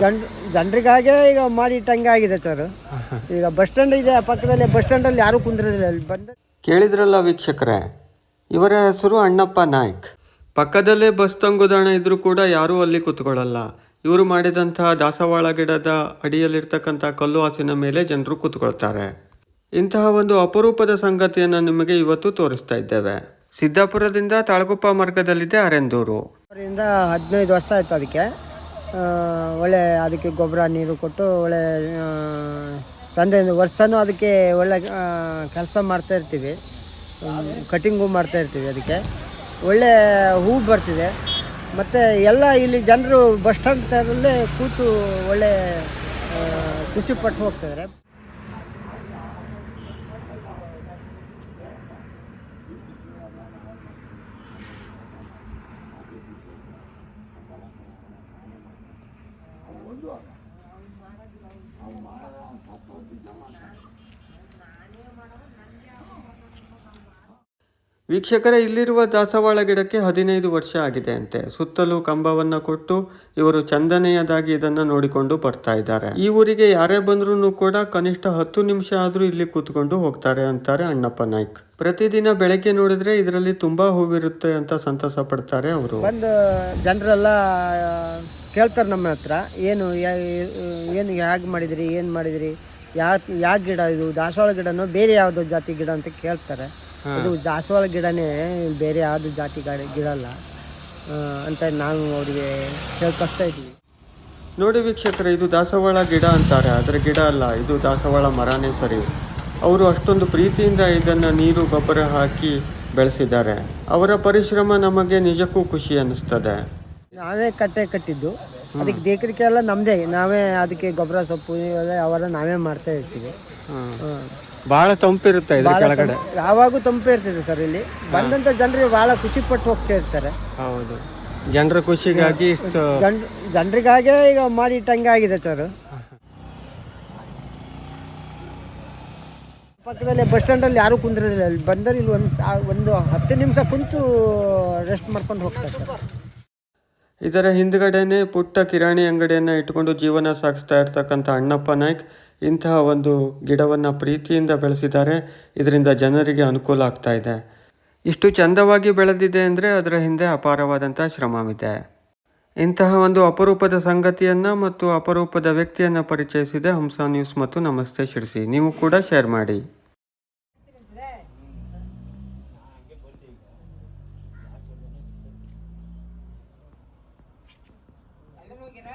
ಜನ್ ಜನರಿಗಾಗೆ ಈಗ ಮಾಡಿಟ್ಟಂಗೆ ಆಗಿದೆ ಸರ್. ಈಗ ಬಸ್ ಸ್ಟ್ಯಾಂಡ್ ಇದೆ ಪಕ್ಕದಲ್ಲಿ ಬಸ್ ಸ್ಟ್ಯಾಂಡಲ್ಲಿ ಯಾರೂ ಯಾರು ಅಲ್ಲಿ ಬಂದ ಕೇಳಿದ್ರಲ್ಲ ವೀಕ್ಷಕರೇ ಇವರ ಹೆಸರು ಅಣ್ಣಪ್ಪ ನಾಯ್ಕ್. ಪಕ್ಕದಲ್ಲೇ ಬಸ್ ತಂಗುದಾಣ ಇದ್ರೂ ಕೂಡ ಯಾರೂ ಅಲ್ಲಿ ಕೂತ್ಕೊಳ್ಳಲ್ಲ. ಇವರು ಮಾಡಿದಂತಹ ದಾಸವಾಳ ಗಿಡದ ಅಡಿಯಲ್ಲಿರ್ತಕ್ಕಂಥ ಕಲ್ಲು ಹಾಸಿನ ಮೇಲೆ ಜನರು ಕೂತ್ಕೊಳ್ತಾರೆ. ಇಂತಹ ಒಂದು ಅಪರೂಪದ ಸಂಗತಿಯನ್ನು ನಿಮಗೆ ಇವತ್ತು ತೋರಿಸ್ತಾ ಇದ್ದೇವೆ. ಸಿದ್ದಾಪುರದಿಂದ ತಾಳಗುಪ್ಪ ಮಾರ್ಗದಲ್ಲಿದೆ ಅರೆಂದೂರು. ಹದಿನೈದು ವರ್ಷ ಆಯ್ತು ಅದಕ್ಕೆ. ಒಳ್ಳೆ ಅದಕ್ಕೆ ಗೊಬ್ಬರ ನೀರು ಕೊಟ್ಟು ಒಳ್ಳೆ ಚಂದೆಯಿಂದ ವರ್ಷನೂ ಅದಕ್ಕೆ ಒಳ್ಳೆ ಕೆಲಸ ಮಾಡ್ತಾ ಇರ್ತೀವಿ. ಕಟಿಂಗು ಮಾಡ್ತಾ ಇರ್ತೀವಿ ಅದಕ್ಕೆ. ಒಳ್ಳೆ ಹೂ ಬರ್ತಿದೆ. ಮತ್ತು ಎಲ್ಲ ಇಲ್ಲಿ ಜನರು ಬಸ್ ಸ್ಟ್ಯಾಂಡ್ ಥರಲ್ಲೇ ಕೂತು ಒಳ್ಳೆ ಖುಷಿ ಪಟ್ಟು ಹೋಗ್ತಿದ್ದಾರೆ oldu ama. Ama arayan ವೀಕ್ಷಕರೇ, ಇಲ್ಲಿರುವ ದಾಸವಾಳ ಗಿಡಕ್ಕೆ ಹದಿನೈದು ವರ್ಷ ಆಗಿದೆ ಅಂತೆ ಸುತ್ತಲೂ ಕಂಬವನ್ನು ಕೊಟ್ಟು ಇವರು ಚಂದನೆಯದಾಗಿ ಇದನ್ನು ನೋಡಿಕೊಂಡು ಬರ್ತಾ ಇದ್ದಾರೆ. ಈ ಊರಿಗೆ ಯಾರೇ ಬಂದ್ರೂ ಕೂಡ ಕನಿಷ್ಠ ಹತ್ತು ನಿಮಿಷ ಆದರೂ ಇಲ್ಲಿ ಕೂತ್ಕೊಂಡು ಹೋಗ್ತಾರೆ ಅಂತಾರೆ ಅಣ್ಣಪ್ಪ ನಾಯ್ಕ್. ಪ್ರತಿದಿನ ಬೆಳಗ್ಗೆ ನೋಡಿದ್ರೆ ಇದರಲ್ಲಿ ತುಂಬಾ ಹೂವಿರುತ್ತೆ ಅಂತ ಸಂತಸ ಪಡ್ತಾರೆ ಅವರು. ಬಂದು ಜನರೆಲ್ಲ ಕೇಳ್ತಾರೆ ನಮ್ಮ ಹತ್ರ, ಏನು ಏನು, ಹೇಗೆ ಮಾಡಿದಿರಿ, ಏನು ಮಾಡಿದಿರಿ ಯಾವ ಯಾವ ಗಿಡ ಇದು, ದಾಸವಾಳ ಗಿಡನೋ, ಬೇರೆ ಯಾವುದೋ ಜಾತಿ ಗಿಡ ಅಂತ ಕೇಳ್ತಾರೆ. ಇದು ದಾಸವಾಳ ಗಿಡನೇ ಬೇರೆ ಯಾವುದು ಜಾತಿ ಗಾಡಿ ಗಿಡ ಅಲ್ಲ ಅಂತ ನಾವು ಅವರಿಗೆ ಕೇಳ್ಕೊಸ್ತಾ ಇದ್ವಿ ನೋಡಿ ವೀಕ್ಷಕರೇ ಇದು ದಾಸವಾಳ ಗಿಡ ಅಂತಾರೆ. ಆದರೆ ಗಿಡ ಅಲ್ಲ ಇದು ದಾಸವಾಳ ಮರನೇ ಸರಿ. ಅವರು ಅಷ್ಟೊಂದು ಪ್ರೀತಿಯಿಂದ ಇದನ್ನ ನೀರು ಗೊಬ್ಬರ ಹಾಕಿ ಬೆಳೆಸಿದ್ದಾರೆ. ಅವರ ಪರಿಶ್ರಮ ನಮಗೆ ನಿಜಕ್ಕೂ ಖುಷಿ ಅನ್ನಿಸ್ತದೆ. ನಾವೇ ಕಟ್ಟೆ ಕಟ್ಟಿದ್ದು. ಅದಕ್ಕೆ ದೇಕರಿಕೆ ಎಲ್ಲ ನಮ್ಮದೇ ನಾವೇ ಅದಕ್ಕೆ ಗೊಬ್ಬರ ಸೊಪ್ಪು ಇವೆಲ್ಲ ಅವೆಲ್ಲ ನಾವೇ ಮಾಡ್ತಾ ಇರ್ತೀವಿ. ಬಹಳ ತಂಪಿರುತ್ತೆ ಇದ್ರ ಕೆಳಗಡೆ. ಯಾವಾಗೂ ತಂಪೆ ಇರ್ತದೆ ಸರ್ ಇಲ್ಲಿ. ಬಂದಂತ ಜನರಿಗೆ ಬಹಳ ಖುಷಿ ಪಟ್ಟು ಹೋಗ್ತಾ ಇರ್ತಾರೆ. ಹೌದು. ಜನರ ಖುಷಿಗಾಗಿ ಜನರಿಗಾಗೆ ಈಗ ಮಾಡಿ ಇಟ್ಟಂಗೆ ಆಗಿದೆ ಸರ್. ಪಕ್ಕದಲ್ಲಿ ಬಸ್ ಸ್ಟ್ಯಾಂಡಲ್ಲಿ ಯಾರೂ ಯಾರು ಅಲ್ಲಿ ಬಂದರೆ ಇಲ್ಲಿ ಒಂದು ಒಂದು ಹತ್ತು ನಿಮಿಷ ಕುಂತು ರೆಸ್ಟ್ ಮಾಡ್ಕೊಂಡು ಹೋಗ್ತಾರೆ ಸರ್. ಇದರ ಹಿಂದ್ಗಡೆನೆ ಪುಟ್ಟ ಕಿರಾಣಿ ಅಂಗಡಿಯನ್ನು ಇಟ್ಕೊಂಡು ಜೀವನ ಸಾಗಿಸ್ತಾ ಇರ್ತಕ್ಕಂಥ ಅಣ್ಣಪ್ಪ ನಾಯ್ಕ್ ಇಂತಹ ಒಂದು ಗಿಡವನ್ನ ಪ್ರೀತಿಯಿಂದ ಬೆಳೆಸಿದ್ದಾರೆ. ಇದರಿಂದ ಜನರಿಗೆ ಅನುಕೂಲ ಆಗ್ತಾ ಇದೆ. ಇಷ್ಟು ಚಂದವಾಗಿ ಬೆಳೆದಿದೆ ಅಂದರೆ ಅದರ ಹಿಂದೆ ಅಪಾರವಾದಂಥ ಶ್ರಮವಿದೆ ಇಂತಹ ಒಂದು ಅಪರೂಪದ ಸಂಗತಿಯನ್ನ ಮತ್ತು ಅಪರೂಪದ ವ್ಯಕ್ತಿಯನ್ನ ಪರಿಚಯಿಸಿದೆ. ಹಂಸ ನ್ಯೂಸ್ ಮತ್ತು ನಮಸ್ತೆ, ಶಿರ್ಸಿ. ನೀವು ಕೂಡ ಶೇರ್ ಮಾಡಿ. ಹೋಗಿರ?